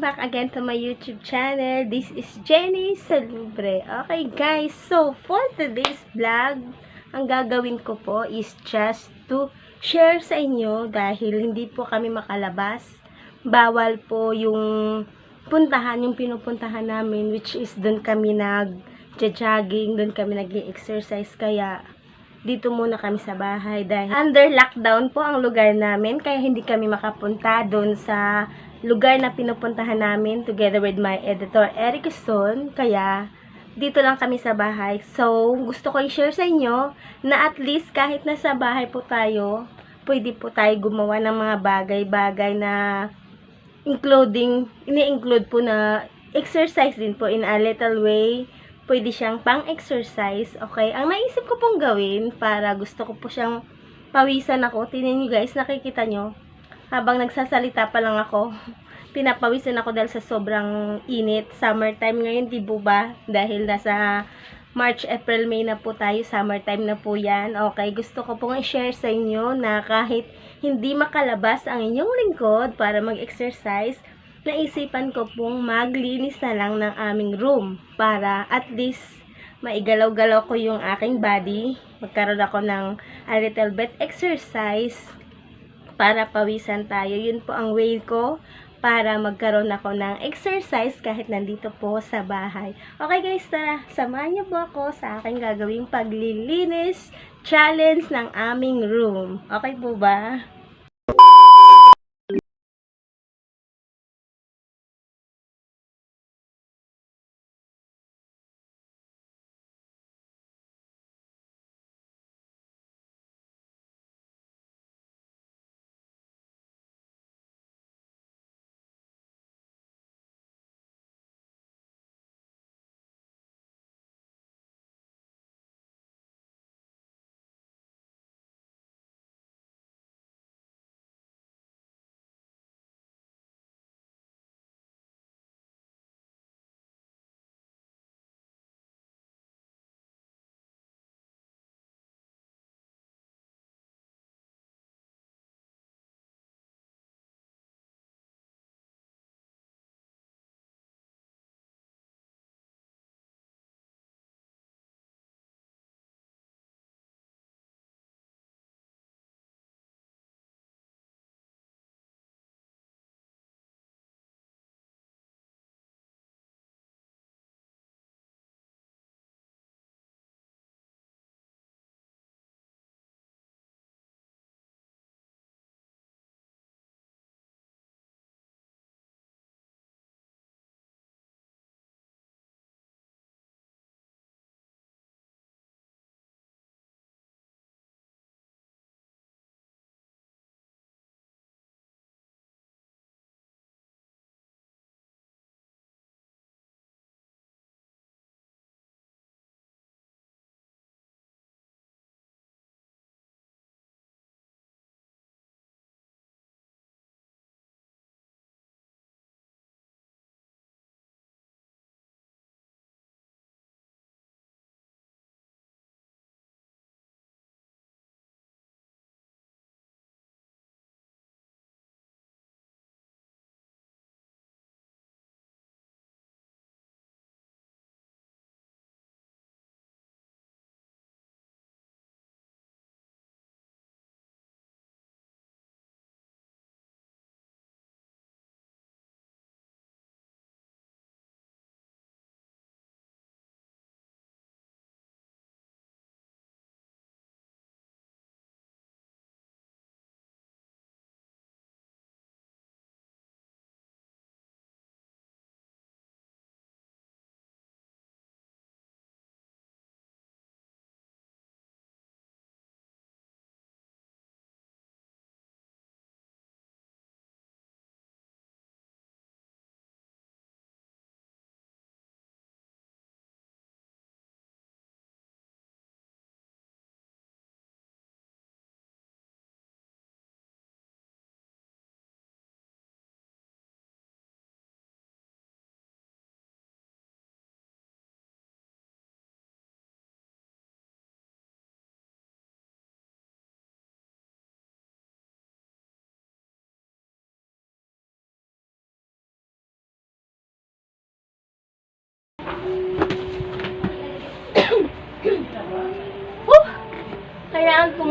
Back again to my YouTube channel. This is Jenny Salubre. Okay guys, so for today's vlog, ang gagawin ko po is just to share sa inyo dahil hindi po kami makalabas. Bawal po yung puntahan, yung pinupuntahan namin which is doon kami nag-jogging, doon kami nag-exercise kaya dito muna kami sa bahay dahil under lockdown po ang lugar namin kaya hindi kami makapunta doon sa lugar na pinupuntahan namin together with my editor Eric Son kaya dito lang kami sa bahay so gusto ko i-share sa inyo na at least kahit nasa bahay po tayo pwede po tayo gumawa ng mga bagay-bagay na including ini-include po na exercise din po in a little way pwede siyang pang-exercise, okay? Ang naisip ko pong gawin para gusto ko po siyang pawisan ako. Tingnan nyo guys, nakikita nyo. Habang nagsasalita pa lang ako, pinapawisan ako dahil sa sobrang init. Summertime ngayon, di ba? Dahil nasa March, April, May na po tayo. Summertime na po yan. Okay, gusto ko pong i-share sa inyo na kahit hindi makalabas ang inyong lingkod para mag-exercise, naisipan ko pong maglinis na lang ng aming room para at least maigalaw-galaw ko yung aking body. Magkaroon ako ng a little bit exercise para pawisan tayo. Yun po ang way ko para magkaroon ako ng exercise kahit nandito po sa bahay. Okay guys, tara, samahan niyo po ako sa aking gagawing paglilinis challenge ng aming room. Okay po ba?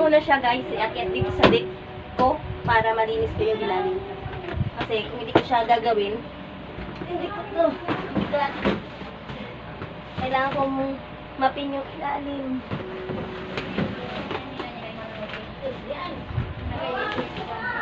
Muna siya guys, iakyat dito sa deck ko para malinis ko yung ilalim. Kasi kung hindi ko siya gagawin, hindi ko to. Kailangan kong mapin yung ilalim. Ito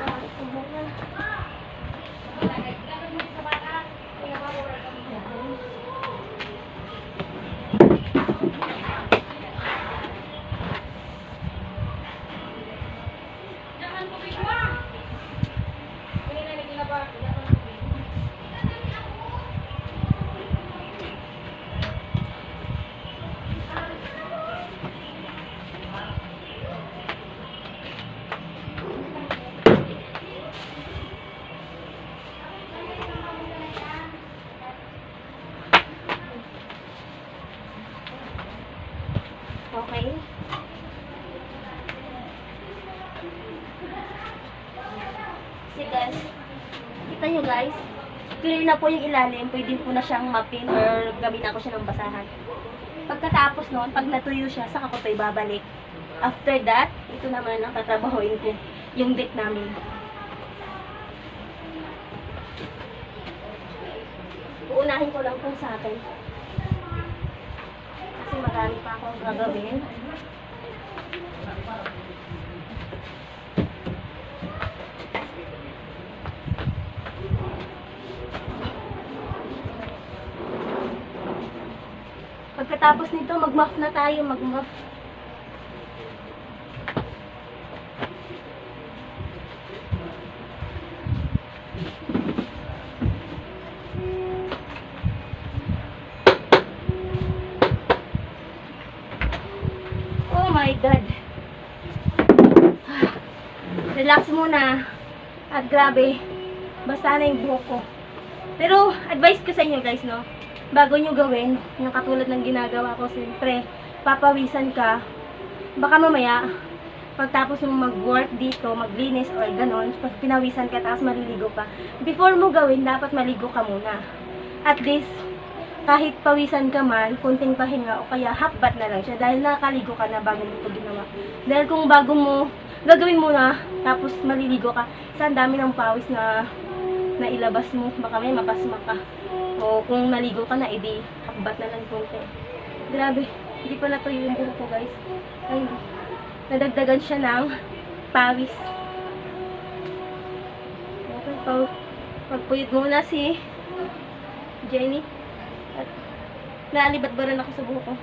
na po yung ilalim, pwede po na siyang mapin or gamitin ko siya ng basahan. Pagkatapos noon, pag natuyo siya, saka ko ito ibabalik. After that, ito naman ang tatrabahoin ko, yung deck namin. Uunahin ko lang po sa akin. Kasi marami pa akong gagawin. Pagkatapos nito, mag-muff na tayo, mag-muff. Oh my God. Relax muna. At grabe, basa na yung buhok ko. Pero, advice ko sa inyo guys, no? Bago nyo gawin, yung katulad ng ginagawa ko, siyempre, papawisan ka. Baka mamaya, pagtapos mo mag-work dito, maglinis or ganon, pinawisan ka, tapos maliligo pa. Before mo gawin, dapat maligo ka muna. At least, kahit pawisan ka man, kunting pahinga o kaya half bath na lang siya dahil nakaligo ka na bago mo ito ginawa. Dahil kung bago mo, gagawin mo na, tapos maliligo ka, sa dami ng pawis na na ilabas mo, baka may mapasma ka. O kung naligo ka na, edi half bath na lang kunti. Grabe, hindi pa natuyo yung buhok ko guys. Ay, nadagdagan siya ng pawis. Okay, pag pagpuyod muna si Jenny. At naalibad ba rin ako sa buhok ko?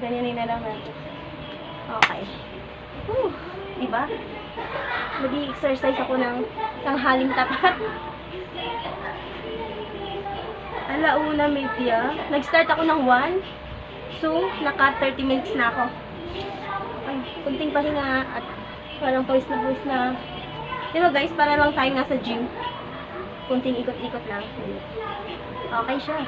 Ganyanin na lang natin. Okay. Whew, diba? Mag-exercise ako ng tanghaling tapat. Alauna media. Nag-start ako ng 1. So, naka 30 minutes na ako. Ay, kunting pahinga at parang pawis na pawis na. Know guys, para lang tayo nasa gym. Kunting ikot-ikot lang. Okay siya.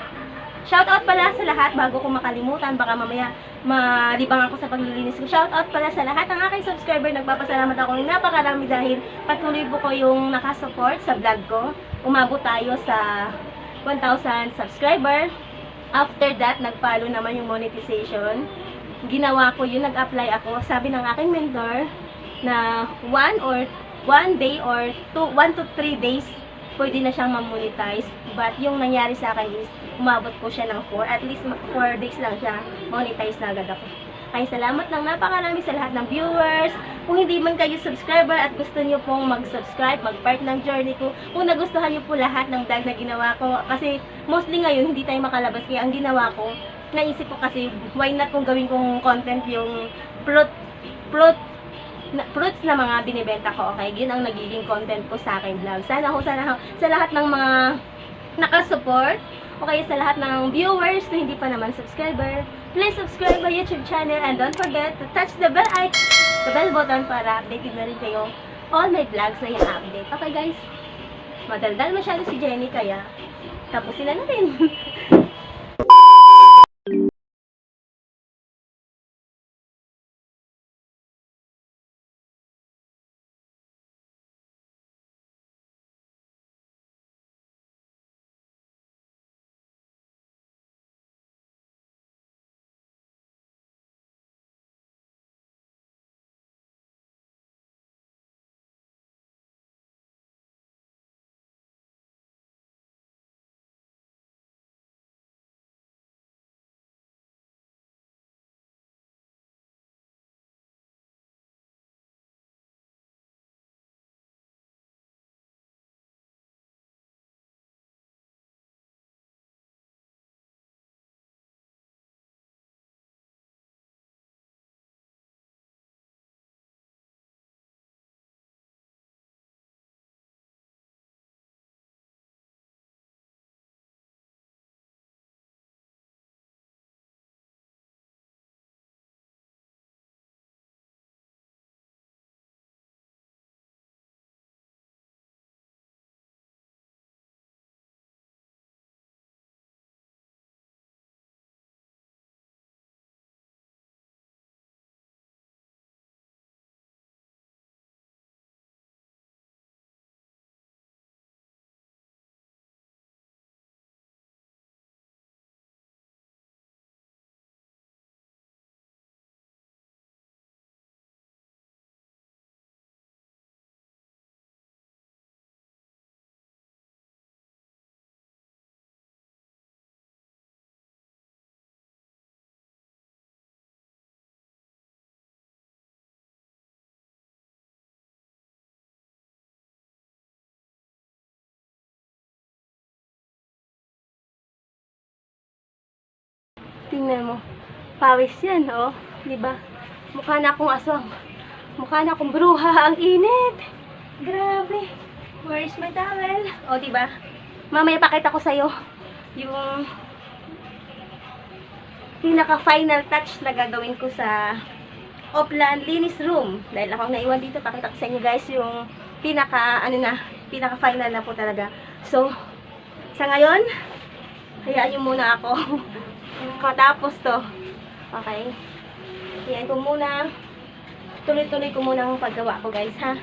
Shoutout pala sa lahat bago ko makalimutan. Baka mamaya malibang ako sa paglilinis ko. Shoutout pala sa lahat ng aking subscriber. Nagpapasalamat ako ng napakarami dahil patuloy po ko yung nakasupport sa vlog ko. Umabot tayo sa 1,000 subscriber. After that, nag-follow naman yung monetization. Ginawa ko yun, nag-apply ako. Sabi ng aking mentor na one or one day or two, one to three days pwede na siyang ma-monetize. But yung nangyari sa akin is, umabot ko siya ng 4. At least 4 days lang siya, monetize na agad ako. Kaya salamat ng napakarami sa lahat ng viewers. Kung hindi man kayo subscriber at gusto niyo pong mag-subscribe, mag-part ng journey ko, kung nagustuhan niyo po lahat ng vlog na ginawa ko, kasi mostly ngayon hindi tayo makalabas. Kaya ang ginawa ko, naisip ko kasi, why not kung gawin kong content yung fruit, fruit na, fruits na mga binibenta ko, okay? Yun ang nagiging content ko sa akin vlog. Sana ho, sana ho, sa lahat ng mga nakasupport, okay, sa lahat ng viewers na hindi pa naman subscriber, please subscribe my YouTube channel and don't forget to touch the bell icon, the bell button para updated na rin kayo all my vlogs na i-update. Okay guys? Madaldal masyado si Jenny kaya tapusin na natin. tingnan mo. Pawis yan, oh. Di ba? Mukha na akong aswang. Mukha na akong bruha. Ang init. Grabe. Where is my towel? O, di ba? Mamaya pakita ko sa'yo yung pinaka-final touch na gagawin ko sa Oplan Linis Room. Dahil ako ang naiwan dito, pakita ko sa inyo guys yung pinaka, ano na, pinaka-final na po talaga. So, sa ngayon, hayaan nyo muna ako. Matapos to. Okay? Hayaan ko muna. Tuloy-tuloy ko muna ang paggawa ko guys, ha?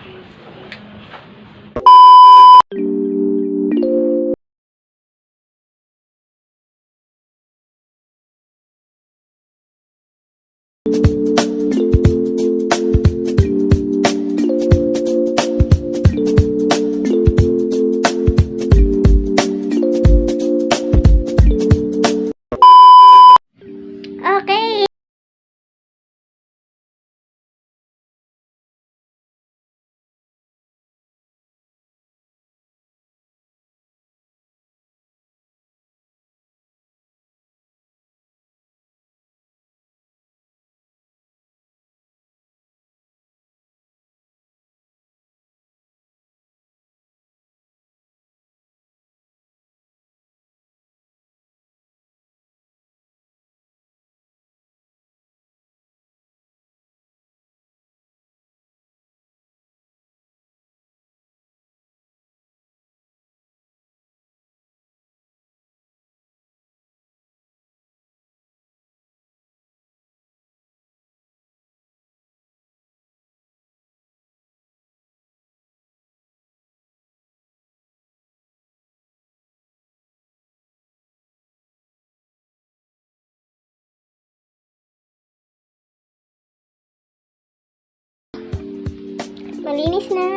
Malinis na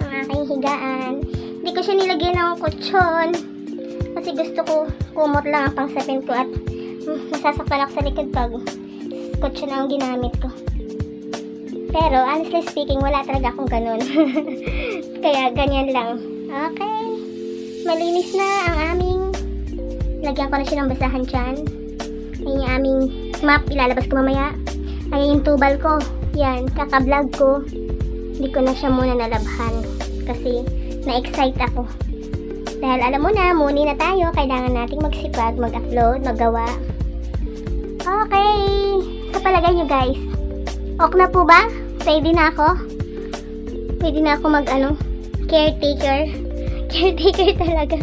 ang aking higaan. Hindi ko siya nilagyan ng kutsyon. Kasi gusto ko kumot lang ang pangsapin ko at hmm, nasasaktan ako sa likod pag kutsyon ang ginamit ko. Pero honestly speaking, wala talaga akong ganun. Kaya ganyan lang. Okay. Malinis na ang aming lagyan ko na siya ng basahan dyan. Ayan yung aming map. Ilalabas ko mamaya. Ayan yung tubal ko. Yan. Kaka-vlog ko hindi ko na siya muna nalabhan kasi na-excite ako. Dahil alam mo na, muni na tayo, kailangan nating magsipag, mag-upload, maggawa. Okay, sa palagay nyo guys, ok na po ba? Ready na ako? Pwede na ako mag ano, caretaker. Caretaker talaga.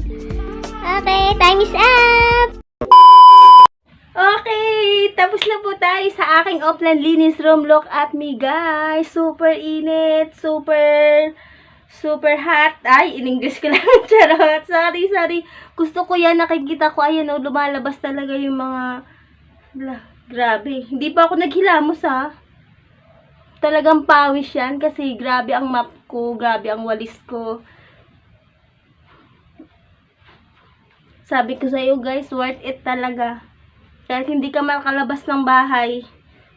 Okay, time is up! Okay, tapos na po tayo sa aking offline linis room. Look at me, guys. Super init, super, super hot. Ay, in English ko lang. Charot. Sorry, sorry. Gusto ko yan. Nakikita ko, ayan, oh, lumalabas talaga yung mga, Blah, grabe. Hindi pa ako naghilamos, ha. Talagang pawis yan kasi grabe ang map ko, grabe ang walis ko. Sabi ko sa iyo guys, worth it talaga. Kahit hindi ka makalabas ng bahay,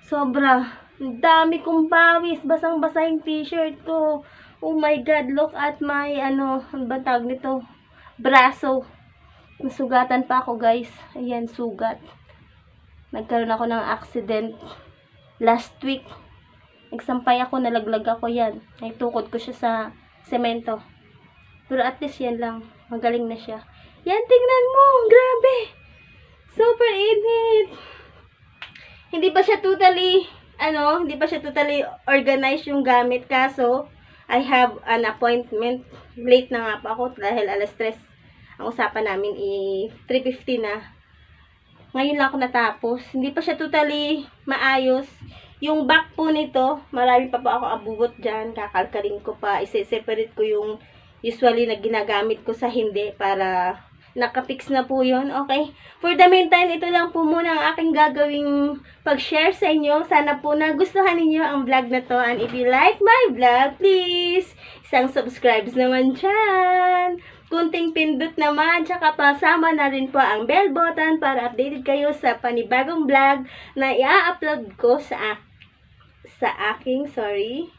sobra. Ang dami kong pawis, basang-basa yung t-shirt ko. Oh my God, look at my, ano, ano ba tawag nito? Braso. Nasugatan pa ako, guys. Ayan, sugat. Nagkaroon ako ng accident last week. Nagsampay ako, nalaglag ako yan. Naitukod ko siya sa semento. Pero at least yan lang. Magaling na siya. Yan, tingnan mo. Grabe. Super init. Hindi pa siya totally, ano, hindi pa siya totally organized yung gamit. Kaso, I have an appointment. Late na nga pa ako dahil alas 3. Ang usapan namin i 3.50 na. Ngayon lang ako natapos. Hindi pa siya totally maayos. Yung back po nito, marami pa po ako abubot dyan. Kakalkalin ko pa. Ise-separate ko yung usually na ginagamit ko sa hindi para nakapix na po yun. Okay? For the meantime, ito lang po muna ang aking gagawing pag-share sa inyo. Sana po nagustuhan ninyo ang vlog na to. And if you like my vlog, please, isang subscribes naman dyan. Kunting pindot naman, tsaka pasama na rin po ang bell button para updated kayo sa panibagong vlog na i-upload ko sa sa aking, sorry,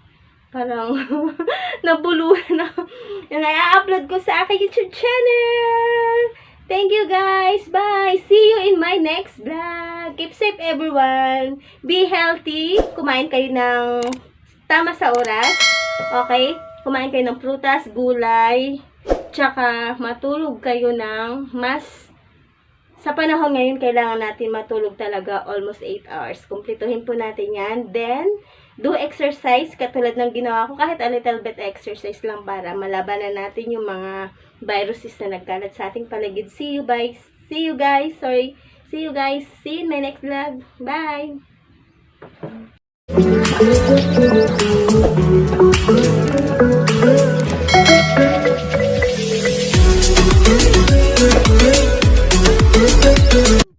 parang nabuluhan ako. Yung i-upload ko sa aking YouTube channel. Thank you guys. Bye. See you in my next vlog. Keep safe everyone. Be healthy. Kumain kayo ng tama sa oras. Okay? Kumain kayo ng prutas, gulay, tsaka matulog kayo ng mas sa panahon ngayon, kailangan natin matulog talaga almost 8 hours. Kumplituhin po natin yan. Then, do exercise katulad ng ginawa ko. Kahit a little bit exercise lang para malabanan natin yung mga viruses na nagkalat sa ating paligid. See you guys. See you guys. Sorry. See you guys. See you in my next vlog. Bye.